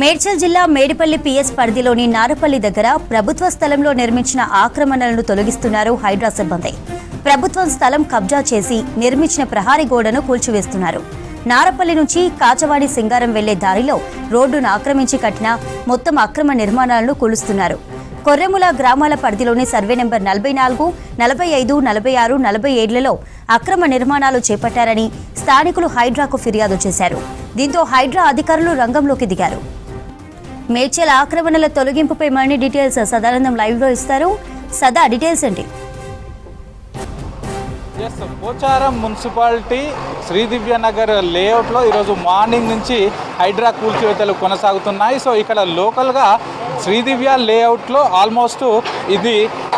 మేడ్చల్ జిల్లా మేడిపల్లి పిఎస్ పరిధిలోని నారపల్లి దగ్గర ప్రభుత్వ స్థలంలో నిర్మించిన ఆక్రమణలను తొలగిస్తున్నారు హైడ్రా సిబ్బంది. ప్రభుత్వం స్థలం కబ్జా చేసి నిర్మించిన ప్రహారీ గోడను కూల్చివేస్తున్నారు. నారపల్లి నుంచి కాచవాడి సింగారం వెళ్ళే దారిలో రోడ్డును ఆక్రమించి కట్టిన మొత్తం అక్రమ నిర్మాణాలను కూలుస్తున్నారు. కొర్రెముల గ్రామాల పరిధిలోని సర్వే నెంబర్ నలభై నాలుగు నలభై ఐదు నలభై ఆరు నలభై ఏళ్ళలో అక్రమ నిర్మాణాలు చేపట్టారని స్థానికులు హైడ్రాకు ఫిర్యాదు చేశారు. దీంతో హైడ్రా అధికారులు రంగంలోకి దిగారు. మేడ్చల్ ఆక్రమణల తొలగింపుపై మరిన్ని డీటెయిల్స్ సదానందం లైవ్లో ఇస్తారు. సదా డీటెయిల్స్ ఏంటి? ఎస్ పోచారం మున్సిపాలిటీ శ్రీదివ్య నగర్ లేఅవుట్లో ఈరోజు మార్నింగ్ నుంచి హైడ్రా కూల్చివేతలు కొనసాగుతున్నాయి. సో ఇక్కడ లోకల్గా శ్రీదివ్య లేఅవుట్లో ఆల్మోస్ట్ ఇది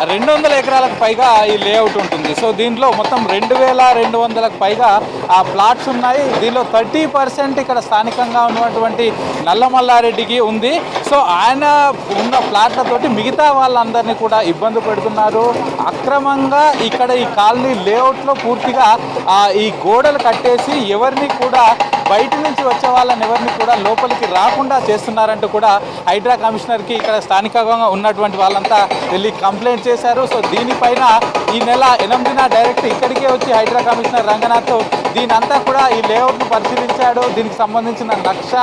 రెండు వందల ఎకరాలకు పైగా ఈ లేఅవుట్ ఉంటుంది. సో దీంట్లో మొత్తం రెండు వేల రెండు వందలకు పైగా ఆ ప్లాట్స్ ఉన్నాయి. దీనిలో థర్టీ పర్సెంట్ ఇక్కడ స్థానికంగా ఉన్నటువంటి నల్లమల్లారెడ్డికి ఉంది. సో ఆయన ఉన్న ప్లాట్లతోటి మిగతా వాళ్ళందరినీ కూడా ఇబ్బంది పెడుతున్నారు. అక్రమంగా ఇక్కడ ఈ కాలనీ లేఅవుట్లో పూర్తిగా ఈ గోడలు కట్టేసి ఎవరిని కూడా బయట నుంచి వచ్చే వాళ్ళని ఎవరిని కూడా లోపలికి రాకుండా చేస్తున్నారంటూ కూడా హైడ్రా కమిషనర్కి ఇక్కడ స్థానికంగా ఉన్నటువంటి వాళ్ళంతా వెళ్ళి కంప్లైంట్ చేశారు. సో దీనిపైన ఈ నెల ఎనిమిదిన డైరెక్ట్ ఇక్కడికే వచ్చి హైడ్రా కమిషనర్ రంగనాథ్ దీని అంతా కూడా ఈ లేఅవుట్ను పరిశీలించాడు. దీనికి సంబంధించిన నక్ష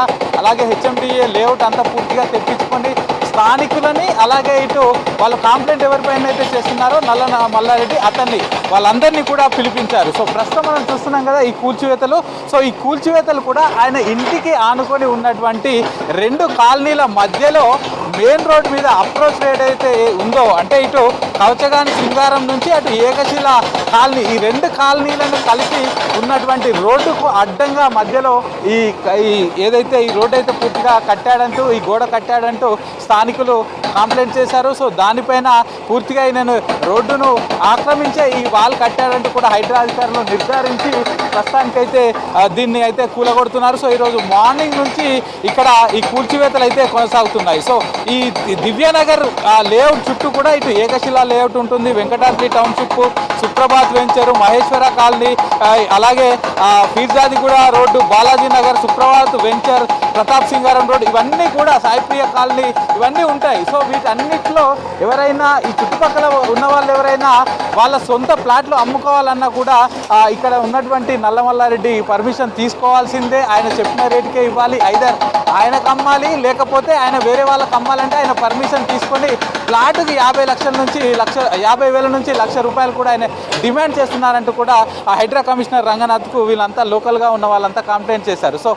అలాగే హెచ్ఎండిఏ లేఅవుట్ అంతా పూర్తిగా తెప్పించుకోండి. స్థానికులని అలాగే ఇటు వాళ్ళు కాంప్లైంట్ ఎవరిపైన అయితే చేస్తున్నారో నల్ల మల్లారెడ్డి అతన్ని వాళ్ళందరినీ కూడా పిలిపించారు. సో ప్రస్తుతం మనం చూస్తున్నాం కదా ఈ కూల్చివేతలు. సో ఈ కూల్చివేతలు కూడా ఆయన ఇంటికి ఆనుకొని ఉన్నటువంటి రెండు కాలనీల మధ్యలో మెయిన్ రోడ్ మీద అప్రోచ్ రేట్ అయితే ఉందో అంటే ఇటు కవచగాని శృంగారం నుంచి అటు ఏకశిల కాలనీ ఈ రెండు కాలనీలను కలిపి ఉన్నటువంటి రోడ్డుకు అడ్డంగా మధ్యలో ఈ ఏదైతే ఈ రోడ్డు అయితే పూర్తిగా కట్టాడంటూ ఈ గోడ కట్టాడంటూ స్థానికులు కంప్లైంట్ చేశారు. సో దానిపైన పూర్తిగా నేను రోడ్డును ఆక్రమించే ఈ వాల్ కట్టారంటూ కూడా హైడ్రా అధికారులు నిర్ధారించి ప్రస్తుతానికైతే అయితే దీన్ని అయితే కూలగొడుతున్నారు. సో ఈరోజు మార్నింగ్ నుంచి ఇక్కడ ఈ కూల్చివేతలు అయితే కొనసాగుతున్నాయి. సో ఈ దివ్యనగర్ లేఅవుట్ చుట్టూ కూడా ఇటు ఏకశిలా లేఅవుట్ ఉంటుంది. Venkatadri township Suprabhat venture Maheshwara colony అలాగే Peerzadi Peerzadiguda road Balaji Nagar Suprabhat venture Pratap Singaram road ఇవన్నీ కూడా సాయిప్రియ కాలనీ ఇవన్నీ ఉంటాయి. సో వీటన్నిటిలో ఎవరైనా ఈ చుట్టుపక్కల ఉన్న వాళ్ళు ఎవరైనా వాళ్ళ సొంత ప్లాట్లు అమ్ముకోవాలన్నా కూడా ఇక్కడ ఉన్నటువంటి నల్లమల్లారెడ్డి పర్మిషన్ తీసుకోవాల్సిందే. ఆయన చెప్పిన రేటుకే ఇవ్వాలి. ఐదర్ ఆయనకు అమ్మాలి లేకపోతే ఆయన వేరే వాళ్ళకి అమ్మాలంటే ఆయన పర్మిషన్ తీసుకొని ప్లాట్కి యాభై లక్షల నుంచి లక్ష యాభై వేల నుంచి లక్ష రూపాయలు కూడా ఆయన డిమాండ్ చేస్తున్నారంటూ కూడా ఆ హైడ్రా కమిషనర్ రంగనాథ్కు వీళ్ళంతా లోకల్గా ఉన్న వాళ్ళంతా కంప్లైంట్ చేశారు. సో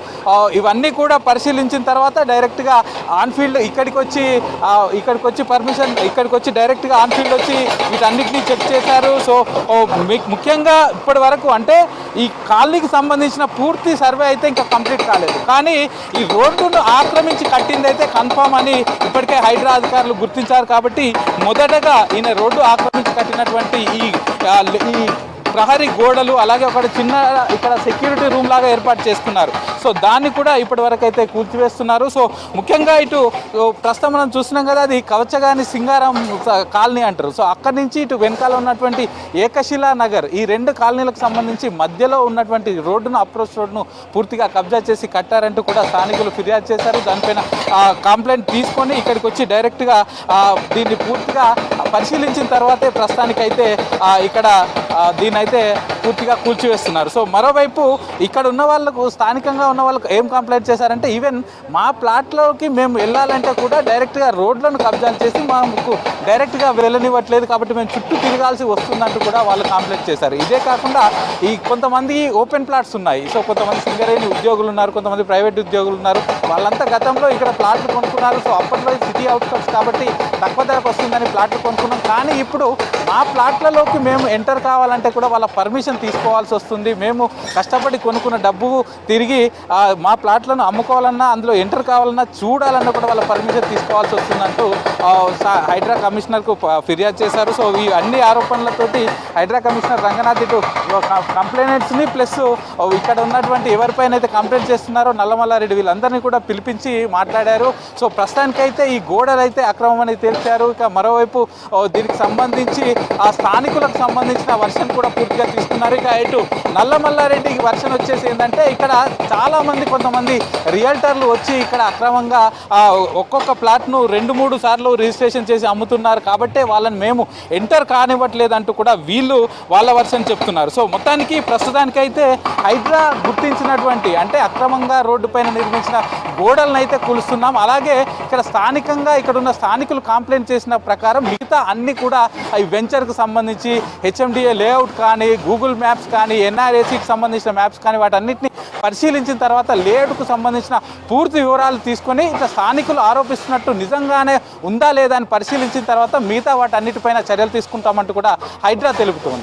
ఇవన్నీ కూడా పరిశీలించిన తర్వాత డైరెక్ట్గా ఆన్ఫీల్డ్ ఇక్కడికి వచ్చి వచ్చి ఇక్కడికి వచ్చి పర్మిషన్ ఇక్కడికి వచ్చి డైరెక్ట్గా ఆన్ఫీల్డ్ వచ్చి వీటన్నిటినీ చెక్ చేశారు. సో మీకు ముఖ్యంగా ఇప్పటి వరకు అంటే ఈ కాలనీకి సంబంధించిన పూర్తి సర్వే అయితే ఇంకా కంప్లీట్ కాలేదు. కానీ ఈ రోడ్డును ఆక్రమించి కట్టింది అయితే కన్ఫామ్ అని ఇప్పటికే హైడ్రా అధికారులు గుర్తించారు. కాబట్టి మొదటగా ఈయన రోడ్డు ఆక్రమించి కట్టినటువంటి ఈ ఈ ప్రహరీ గోడలు అలాగే ఒక చిన్న ఇక్కడ సెక్యూరిటీ రూమ్ లాగా ఏర్పాటు చేసుకున్నారు సో దాన్ని కూడా ఇప్పటి వరకు అయితే కూల్చివేస్తున్నారు. సో ముఖ్యంగా ఇటు ప్రస్తుతం మనం చూస్తున్నాం కదా అది కవచగాని సింగారం కాలనీ అంటారు. సో అక్కడి నుంచి ఇటు వెనకాల ఉన్నటువంటి ఏకశిలా నగర్ ఈ రెండు కాలనీలకు సంబంధించి మధ్యలో ఉన్నటువంటి రోడ్డును అప్రోచ్ రోడ్డును పూర్తిగా కబ్జా చేసి కట్టారంటూ కూడా స్థానికులు ఫిర్యాదు చేశారు. దానిపైన కంప్లైంట్ తీసుకొని ఇక్కడికి వచ్చి డైరెక్ట్గా దీన్ని పూర్తిగా పరిశీలించిన తర్వాతే ప్రస్తుతానికైతే ఇక్కడ దీని అయితే పూర్తిగా కూల్చివేస్తున్నారు. సో మరోవైపు ఇక్కడ ఉన్న వాళ్ళకు స్థానికంగా ఉన్న వాళ్ళకు ఏం కంప్లైంట్ చేశారంటే ఈవెన్ మా ప్లాట్లోకి మేము వెళ్ళాలంటే కూడా డైరెక్ట్గా రోడ్లను కబ్జాలు చేసి మాకు డైరెక్ట్గా వెళ్ళనివ్వట్లేదు కాబట్టి మేము చుట్టూ తిరగాల్సి వస్తుందంటూ కూడా వాళ్ళు కంప్లైంట్ చేశారు. ఇదే కాకుండా ఈ కొంతమంది ఓపెన్ ప్లాట్స్ ఉన్నాయి. సో కొంతమంది సింగరేణి ఉద్యోగులు ఉన్నారు కొంతమంది ప్రైవేట్ ఉద్యోగులు ఉన్నారు. వాళ్ళంతా గతంలో ఇక్కడ ప్లాట్లు కొనుక్కున్నారు. సో అప్పట్లో సిటీ అవుట్కమ్స్ కాబట్టి తక్కువ ధరకు వస్తుందని ప్లాట్లు కొనుక్కున్నాం. కానీ ఇప్పుడు ఆ ప్లాట్లలోకి మేము ఎంటర్ కావాలంటే కూడా వాళ్ళ పర్మిషన్ తీసుకోవాల్సి వస్తుంది. మేము కష్టపడి కొనుక్కున్న డబ్బు తిరిగి మా ప్లాట్లను అమ్ముకోవాలన్నా అందులో ఎంటర్ కావాలన్నా చూడాలన్నా కూడా వాళ్ళ పర్మిషన్ తీసుకోవాల్సి వస్తుందంటూ ఆ, హైడ్రా కమిషనర్కు ఫిర్యాదు చేశారు. సో ఈ అన్ని ఆరోపణలతోటి హైడ్రా కమిషనర్ రంగనాథ్ ఇటు కంప్లైంట్స్ని ప్లస్ ఇక్కడ ఉన్నటువంటి ఎవరిపైన అయితే కంప్లైంట్ చేస్తున్నారో నల్లమల్లారెడ్డి వీళ్ళందరినీ కూడా పిలిపించి మాట్లాడారు. సో ప్రస్తుతానికైతే ఈ గోడలు అయితే అని తేల్చారు. ఇక మరోవైపు దీనికి సంబంధించి ఆ స్థానికులకు సంబంధించిన వర్షన్ కూడా పూర్తిగా తీసుకున్నారు. ఇక ఇటు నల్లమల్లారెడ్డి వర్షన్ వచ్చేసి ఏంటంటే ఇక్కడ చాలామంది కొంతమంది రియల్టర్లు వచ్చి ఇక్కడ అక్రమంగా ఒక్కొక్క ప్లాట్ను రెండు మూడు సార్లు రిజిస్ట్రేషన్ చేసి అమ్ముతున్నారు. కాబట్టే వాళ్ళని మేము ఎంటర్ కానివ్వట్లేదంటూ కూడా వీళ్ళు వాళ్ళ వర్షన్ చెప్తున్నారు. సో మొత్తానికి ప్రస్తుతానికైతే హైడ్రా గుర్తించినటువంటి అంటే అక్రమంగా రోడ్డు పైన నిర్మించిన గోడలను అయితే కూలుస్తున్నాం. అలాగే ఇక్కడ స్థానికంగా ఇక్కడ ఉన్న స్థానికులు కంప్లైంట్ చేసిన ప్రకారం మిగతా అన్ని కూడా వెంచ వెంచర్కు సంబంధించి హెచ్ఎండిఏ లేఅవుట్ కానీ గూగుల్ మ్యాప్స్ కానీ ఎన్ఆర్ఏసీకి సంబంధించిన మ్యాప్స్ కానీ వాటన్నిటిని పరిశీలించిన తర్వాత లేఅవుట్కు సంబంధించిన పూర్తి వివరాలు తీసుకొని ఇట్లా స్థానికులు ఆరోపిస్తున్నట్టు నిజంగానే ఉందా లేదా అని పరిశీలించిన తర్వాత మిగతా వాటన్నిటిపైన చర్యలు తీసుకుంటామంటూ కూడా హైడ్రా తెలుపుతోంది.